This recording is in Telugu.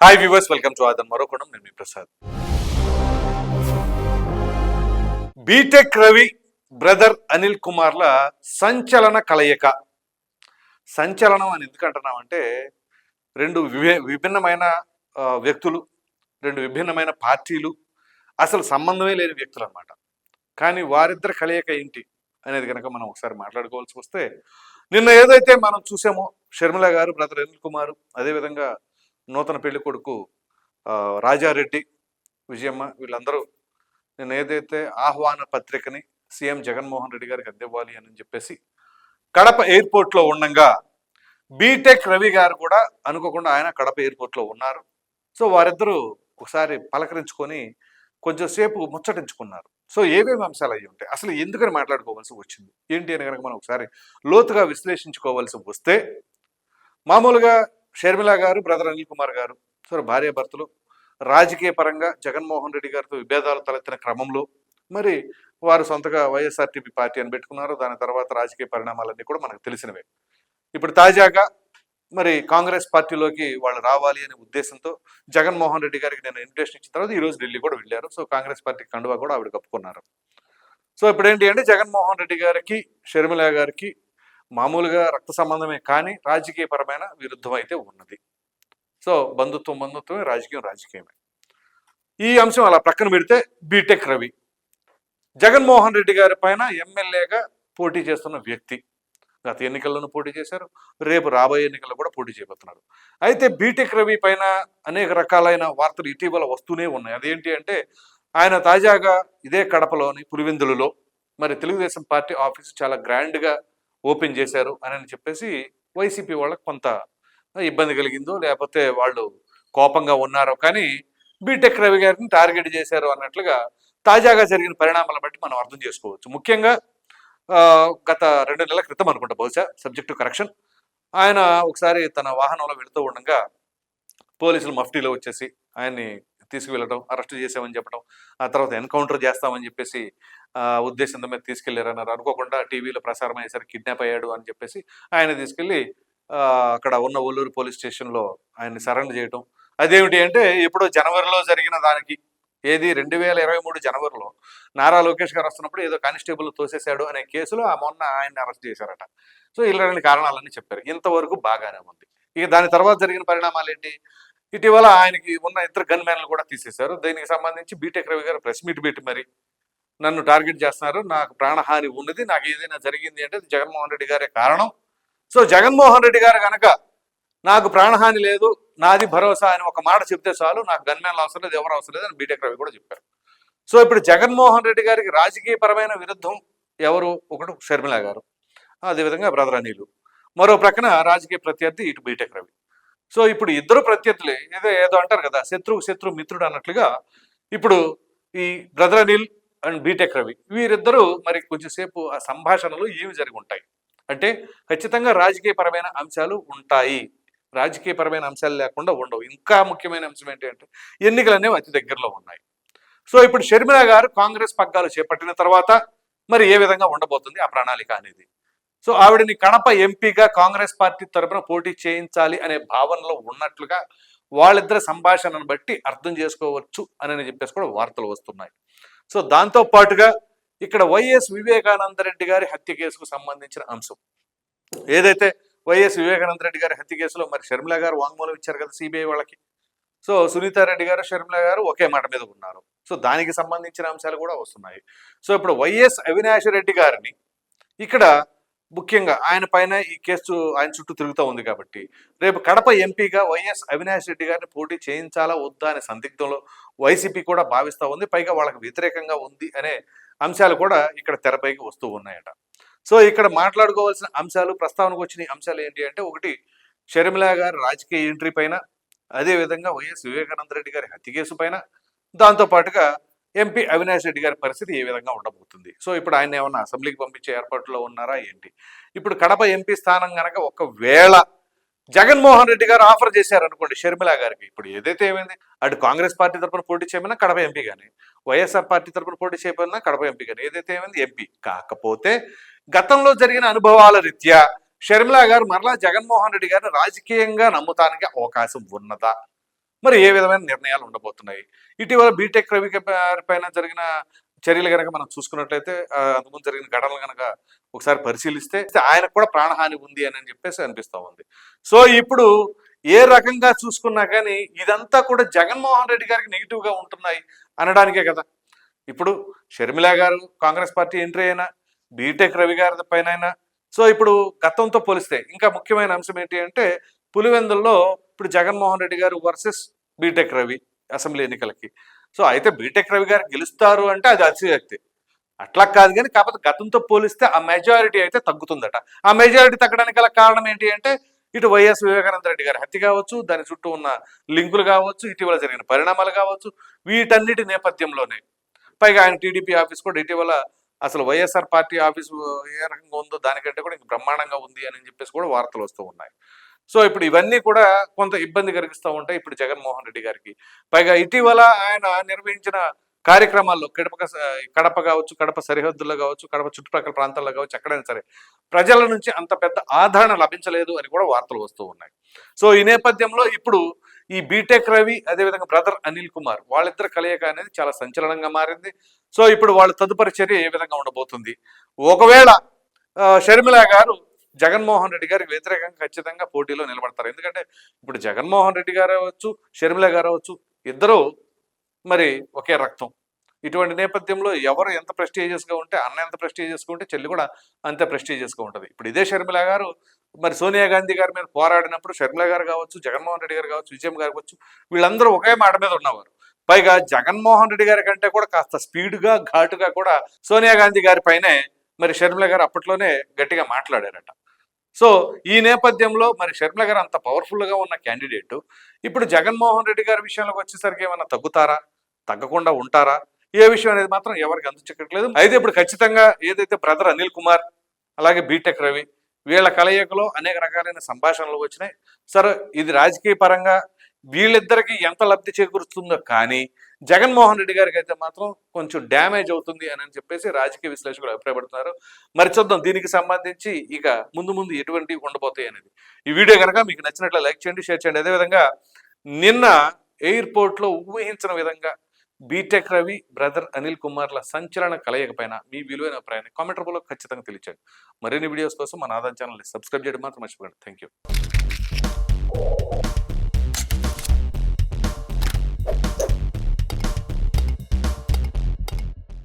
హాయ్ వ్యూవర్స్ వెల్కమ్ టు ఆదన్ మరోకొండం నేను మీ ప్రసాద్ బీటెక్ రవి బ్రదర్ అనిల్ కుమార్ల సంచలన కలయిక సంచలనం అని ఎందుకంటున్నామంటే రెండు విభిన్నమైన వ్యక్తులు రెండు విభిన్నమైన పార్టీలు అసలు సంబంధమే లేని వ్యక్తులు అనమాట కానీ వారిద్దరి కలయిక ఏంటి అనేది కనుక మనం ఒకసారి మాట్లాడుకోవాల్సి వస్తే నిన్న ఏదైతే మనం చూసామో షర్మిల గారు బ్రదర్ అనిల్ కుమార్ అదేవిధంగా నూతన పెళ్ళి కొడుకు రాజారెడ్డి విజయమ్మ వీళ్ళందరూ నేను ఏదైతే ఆహ్వాన పత్రికని సీఎం జగన్మోహన్ రెడ్డి గారికి అందివ్వాలి అని చెప్పేసి కడప ఎయిర్పోర్ట్లో ఉండగా బీటెక్ రవి గారు కూడా అనుకోకుండా ఆయన కడప ఎయిర్పోర్ట్లో ఉన్నారు. సో వారిద్దరూ ఒకసారి పలకరించుకొని కొంచెం సేపు ముచ్చటించుకున్నారు. సో ఏమేమి అంశాలు అయ్యి ఉంటాయి? అసలు ఎందుకని మాట్లాడుకోవాల్సి వచ్చింది? ఏంటి అని కనుక మనం ఒకసారి లోతుగా విశ్లేషించుకోవాల్సి వస్తే మామూలుగా షర్మిల గారు బ్రదర్ అనిల్ కుమార్ గారు సో భార్యాభర్తలు రాజకీయ పరంగా జగన్మోహన్ రెడ్డి గారితో విభేదాలు తలెత్తిన క్రమంలో మరి వారు సొంతగా వైఎస్ఆర్టీపీ పార్టీ అని పెట్టుకున్నారు. దాని తర్వాత రాజకీయ పరిణామాలన్నీ కూడా మనకు తెలిసినవే. ఇప్పుడు తాజాగా మరి కాంగ్రెస్ పార్టీలోకి వాళ్ళు రావాలి అనే ఉద్దేశంతో జగన్మోహన్ రెడ్డి గారికి నేను ఇన్విటేషన్ ఇచ్చిన తర్వాత ఈరోజు ఢిల్లీ కూడా వెళ్ళారు. సో కాంగ్రెస్ పార్టీ కండువా కూడా ఆవిడ కప్పుకున్నారు. సో ఇప్పుడు ఏంటి అంటే జగన్మోహన్ రెడ్డి గారికి షర్మిల గారికి మామూలుగా రక్త సంబంధమే కానీ రాజకీయపరమైన విరుద్ధం అయితే ఉన్నది. సో బంధుత్వం బంధుత్వమే రాజకీయం రాజకీయమే. ఈ అంశం అలా ప్రక్కన పెడితే బీటెక్ రవి. జగన్మోహన్ రెడ్డి గారి పైన ఎమ్మెల్యేగా పోటీ చేస్తున్న వ్యక్తి. గత ఎన్నికల్లోనూ పోటీ చేశారు. రేపు రాబోయే ఎన్నికల్లో కూడా పోటీ చేయబోతున్నారు. అయితే బీటెక్ రవి పైన అనేక రకాలైన వార్తలు ఇటీవల వస్తూనే ఉన్నాయి. అదేంటి అంటే ఆయన తాజాగా ఇదే కడపలోని పులివెందులలో మరి తెలుగుదేశం పార్టీ ఆఫీస్ చాలా గ్రాండ్గా ఓపెన్ చేశారు అని చెప్పేసి వైసీపీ వాళ్ళకి కొంత ఇబ్బంది కలిగిందో లేకపోతే వాళ్ళు కోపంగా ఉన్నారో కానీ బీటెక్ రవి గారిని టార్గెట్ చేశారు అన్నట్లుగా తాజాగా జరిగిన పరిణామాలను బట్టి మనం అర్థం చేసుకోవచ్చు. ముఖ్యంగా గత రెండు నెలల క్రితం అనుకుంటా బహుశా సబ్జెక్టు కరెక్షన్. ఆయన ఒకసారి తన వాహనంలో వెళుతూ ఉండగా పోలీసులు మఫ్టీలో వచ్చేసి ఆయన్ని తీసుకువెళ్ళడం అరెస్ట్ చేసామని చెప్పడం ఆ తర్వాత ఎన్కౌంటర్ చేస్తామని చెప్పేసి ఆ, ఉద్దేశంతో మీద తీసుకెళ్ళారన్నారు. అనుకోకుండా టీవీలో ప్రసారం అయ్యేసరికి కిడ్నాప్ అయ్యాడు అని చెప్పేసి ఆయన తీసుకెళ్ళి అక్కడ ఉన్న ఒల్లూరు పోలీస్ స్టేషన్లో ఆయన్ని సరెండర్ చేయటం. అదేమిటి అంటే ఇప్పుడు జనవరిలో జరిగిన దానికి ఏది రెండు వేల ఇరవై మూడు జనవరిలో నారా లోకేష్ గారు వస్తున్నప్పుడు ఏదో కానిస్టేబుల్ తోసేశాడు అనే కేసులో ఆ మొన్న ఆయన్ని అరెస్ట్ చేశారట. సో ఇలాంటి కారణాలన్నీ చెప్పారు. ఇంతవరకు బాగానే ఉంది. ఇక దాని తర్వాత జరిగిన పరిణామాలు ఏంటి ఇటీవల ఆయనకి ఉన్న ఇద్దరు గన్ మ్యాన్లు కూడా తీసేశారు. దీనికి సంబంధించి బీటెక్ రవి గారు ప్రెస్ మీట్ పెట్టి మరి నన్ను టార్గెట్ చేస్తున్నారు. నాకు ప్రాణహాని ఉన్నది నాకు ఏదైనా జరిగింది అంటే జగన్మోహన్ రెడ్డి గారే కారణం. సో జగన్మోహన్ రెడ్డి గారు కనుక నాకు ప్రాణహాని లేదు నాది భరోసా అని ఒక మాట చెప్తే చాలు నాకు గన్మ్యాన్లు అవసరం లేదు ఎవరు అవసరం లేదు అని బీటెక్ రవి కూడా చెప్పారు. సో ఇప్పుడు జగన్మోహన్ రెడ్డి గారికి రాజకీయపరమైన విరుద్ధం ఎవరు? ఒకటి షర్మిల గారు. అదేవిధంగా బ్రదర్ అనిలు. మరో ప్రక్కన రాజకీయ ప్రత్యర్థి ఇటు బీటెక్ రవి. సో ఇప్పుడు ఇద్దరు ప్రత్యర్థులే ఏదో ఏదో అంటారు కదా శత్రువు శత్రు మిత్రుడు అన్నట్లుగా ఇప్పుడు ఈ brother Anil and BTech Ravi వీరిద్దరూ మరి కొంచెంసేపు ఆ సంభాషణలు ఏమి జరిగి ఉంటాయి అంటే ఖచ్చితంగా రాజకీయపరమైన అంశాలు ఉంటాయి. రాజకీయపరమైన అంశాలు లేకుండా ఉండవు. ఇంకా ముఖ్యమైన అంశం ఏంటి అంటే ఎన్నికలు అనేవి అతి దగ్గరలో ఉన్నాయి. సో ఇప్పుడు షర్మిల గారు కాంగ్రెస్ పగ్గాలు చేపట్టిన తర్వాత మరి ఏ విధంగా ఉండబోతుంది ఆ ప్రణాళిక అనేది? సో ఆవిడని కడప ఎంపీగా కాంగ్రెస్ పార్టీ తరపున పోటీ చేయించాలి అనే భావనలో ఉన్నట్లుగా వాళ్ళిద్దరి సంభాషణను బట్టి అర్థం చేసుకోవచ్చు అని చెప్పేసి కూడా వార్తలు వస్తున్నాయి. సో దాంతో పాటుగా ఇక్కడ వైఎస్ వివేకానంద రెడ్డి గారి హత్య కేసుకు సంబంధించిన అంశం. ఏదైతే వైఎస్ వివేకానంద రెడ్డి గారి హత్య కేసులో మరి షర్మిల గారు వాంగ్మూలం ఇచ్చారు కదా సిబిఐ వాళ్ళకి. సో సునీతారెడ్డి గారు షర్మిల గారు ఒకే మాట మీద ఉన్నారు. సో దానికి సంబంధించిన అంశాలు కూడా వస్తున్నాయి. సో ఇప్పుడు వైఎస్ అవినాష్ రెడ్డి గారిని ఇక్కడ ముఖ్యంగా ఆయన పైన ఈ కేసు ఆయన చుట్టూ తిరుగుతూ ఉంది కాబట్టి. రేపు కడప ఎంపీగా వైఎస్ అవినాష్ రెడ్డి గారిని పోటీ చేయించాలా వద్దా అనే సందిగ్ధంలో వైసీపీ కూడా భావిస్తూ ఉంది. పైగా వాళ్ళకి వ్యతిరేకంగా ఉంది అనే అంశాలు కూడా ఇక్కడ తెరపైకి వస్తూ ఉన్నాయట. సో ఇక్కడ మాట్లాడుకోవాల్సిన అంశాలు ప్రస్తావనకు వచ్చిన అంశాలు ఏంటి అంటే ఒకటి షర్మిల గారి రాజకీయ ఎంట్రీ పైన అదేవిధంగా వైఎస్ వివేకానంద రెడ్డి గారి హత్య కేసు పైన దాంతో పాటుగా ఎంపీ అవినాష్ రెడ్డి గారి పరిస్థితి ఏ విధంగా ఉండబోతుంది? సో ఇప్పుడు ఆయన ఏమన్నా అసెంబ్లీకి పంపించే ఏర్పాట్లో ఉన్నారా ఏంటి? ఇప్పుడు కడప ఎంపీ స్థానం కనుక ఒకవేళ జగన్మోహన్ రెడ్డి గారు ఆఫర్ చేశారు అనుకోండి షర్మిల గారికి ఇప్పుడు ఏదైతే ఏమైంది? అటు కాంగ్రెస్ పార్టీ తరపున పోటీ చేయమన్నా కడప ఎంపీ కానీ వైఎస్ఆర్ పార్టీ తరపున పోటీ చేయమన్నా కడప ఎంపీ కానీ ఏదైతే ఏమైంది? ఎంపీ. కాకపోతే గతంలో జరిగిన అనుభవాల రీత్యా షర్మిల గారు మరలా జగన్మోహన్ రెడ్డి గారిని రాజకీయంగా నమ్ముతానికి అవకాశం ఉన్నదా? మరి ఏ విధమైన నిర్ణయాలు ఉండబోతున్నాయి? ఇటీవల బీటెక్ రవి పైన జరిగిన చర్యలు కనుక మనం చూసుకున్నట్లయితే ఆ, జరిగిన ఘటనలు కనుక ఒకసారి పరిశీలిస్తే ఆయనకు కూడా ప్రాణహాని ఉంది అని అని చెప్పేసి అనిపిస్తూ ఉంది. సో ఇప్పుడు ఏ రకంగా చూసుకున్నా కానీ ఇదంతా కూడా జగన్మోహన్ రెడ్డి గారికి నెగిటివ్గా ఉంటున్నాయి అనడానికే కదా. ఇప్పుడు షర్మిల గారు కాంగ్రెస్ పార్టీ ఎంట్రీ అయినా బీటెక్ రవి గారి పైన అయినా సో ఇప్పుడు గతంతో పోలిస్తే ఇంకా ముఖ్యమైన అంశం ఏంటి అంటే పులివెందుల్లో ఇప్పుడు జగన్మోహన్ రెడ్డి గారు వర్సెస్ బీటెక్ రవి అసెంబ్లీ ఎన్నికలకి. సో అయితే బీటెక్ రవి గారు గెలుస్తారు అంటే అది అతిశక్తి అట్లా కాదు కానీ కాకపోతే గతంతో పోలిస్తే ఆ మెజారిటీ అయితే తగ్గుతుందట. ఆ మెజారిటీ తగ్గడానికి గల కారణం ఏంటి అంటే ఇటు వైఎస్ వివేకానంద రెడ్డి గారి హత్య కావచ్చు దాని చుట్టూ ఉన్న లింకులు కావచ్చు ఇటీవల జరిగిన పరిణామాలు కావచ్చు వీటన్నిటి నేపథ్యంలోనే. పైగా ఆయన టీడీపీ ఆఫీస్ కూడా ఇటీవల అసలు వైఎస్ఆర్ పార్టీ ఆఫీస్ ఏ రకంగా ఉందో దానికంటే కూడా ఇంక బ్రహ్మాండంగా ఉంది అని చెప్పేసి కూడా వార్తలు వస్తూ ఉన్నాయి. సో ఇప్పుడు ఇవన్నీ కూడా కొంత ఇబ్బంది కలిగిస్తూ ఉంటాయి ఇప్పుడు జగన్మోహన్ రెడ్డి గారికి. పైగా ఇటీవల ఆయన నిర్వహించిన కార్యక్రమాల్లో కడప కడప కావచ్చు కడప సరిహద్దుల్లో కావచ్చు కడప చుట్టుపక్కల ప్రాంతాల్లో కావచ్చు ఎక్కడైనా సరే ప్రజల నుంచి అంత పెద్ద ఆదరణ లభించలేదు అని కూడా వార్తలు వస్తూ ఉన్నాయి. సో ఈ నేపథ్యంలో ఇప్పుడు ఈ బీటెక్ రవి అదేవిధంగా బ్రదర్ అనిల్ కుమార్ వాళ్ళిద్దరు కలయిక అనేది చాలా సంచలనంగా మారింది. సో ఇప్పుడు వాళ్ళ తదుపరి చర్య ఏ విధంగా ఉండబోతుంది? ఒకవేళ షర్మిల గారు జగన్మోహన్ రెడ్డి గారికి వ్యతిరేకంగా ఖచ్చితంగా పోటీలో నిలబడతారు. ఎందుకంటే ఇప్పుడు జగన్మోహన్ రెడ్డి గారు అవ్వచ్చు షర్మిల గారు అవ్వచ్చు ఇద్దరు మరి ఒకే రక్తం. ఇటువంటి నేపథ్యంలో ఎవరు ఎంత ప్రెస్టీజియస్గా ఉంటే అన్న ఎంత ప్రెస్టీజియస్గా ఉంటే చెల్లి కూడా అంతే ప్రెస్టీజియస్గా ఉంటుంది. ఇప్పుడు ఇదే షర్మిల గారు మరి సోనియా గాంధీ గారి మీద పోరాడినప్పుడు షర్మిల గారు కావచ్చు జగన్మోహన్ రెడ్డి గారు కావచ్చు విజయం గారు కావచ్చు వీళ్ళందరూ ఒకే మాట మీద ఉన్నవారు. పైగా జగన్మోహన్ రెడ్డి గారి కంటే కూడా కాస్త స్పీడ్గా ఘాటుగా కూడా సోనియా గాంధీ గారి పైనే మరి షర్మిల గారు అప్పట్లోనే గట్టిగా మాట్లాడారట. సో ఈ నేపథ్యంలో మరి షర్మిల గారు అంత పవర్ఫుల్గా ఉన్న క్యాండిడేట్. ఇప్పుడు జగన్మోహన్ రెడ్డి గారి విషయంలోకి వచ్చేసరికి ఏమైనా తగ్గుతారా? తగ్గకుండా ఉంటారా? ఏ విషయం అనేది మాత్రం ఎవరికి అందించట్లేదు అయితే ఇప్పుడు ఖచ్చితంగా ఏదైతే బ్రదర్ అనిల్ కుమార్ అలాగే బీటెక్ రవి వీళ్ళ కలయికలో అనేక రకాలైన సంభాషణలు వచ్చినాయి. సరే ఇది రాజకీయ పరంగా వీళ్ళిద్దరికి ఎంత లబ్ధి చేకూరుస్తుందో కానీ జగన్మోహన్ రెడ్డి గారికి అయితే మాత్రం కొంచెం డ్యామేజ్ అవుతుంది అని చెప్పేసి రాజకీయ విశ్లేషకులు అభిప్రాయపడుతున్నారు. మరి చూద్దాం దీనికి సంబంధించి ఇక ముందు ముందు ఎటువంటి ఉండబోతాయి అనేది. ఈ వీడియో కనుక మీకు నచ్చినట్లు లైక్ చేయండి షేర్ చేయండి. అదేవిధంగా నిన్న ఎయిర్పోర్ట్లో ఊహించిన విధంగా బీటెక్ రవి బ్రదర్ అనిల్ కుమార్ల సంచలన కలయిక పైన మీ విలువైన అభిప్రాయాన్ని కామెంట్ రూపంలో ఖచ్చితంగా తెలియచేయండి. మరిన్ని వీడియోస్ కోసం మన ఆదాయ ఛానల్ని సబ్స్క్రైబ్ చేయడం మాత్రం మర్చిపోకండి. Thank you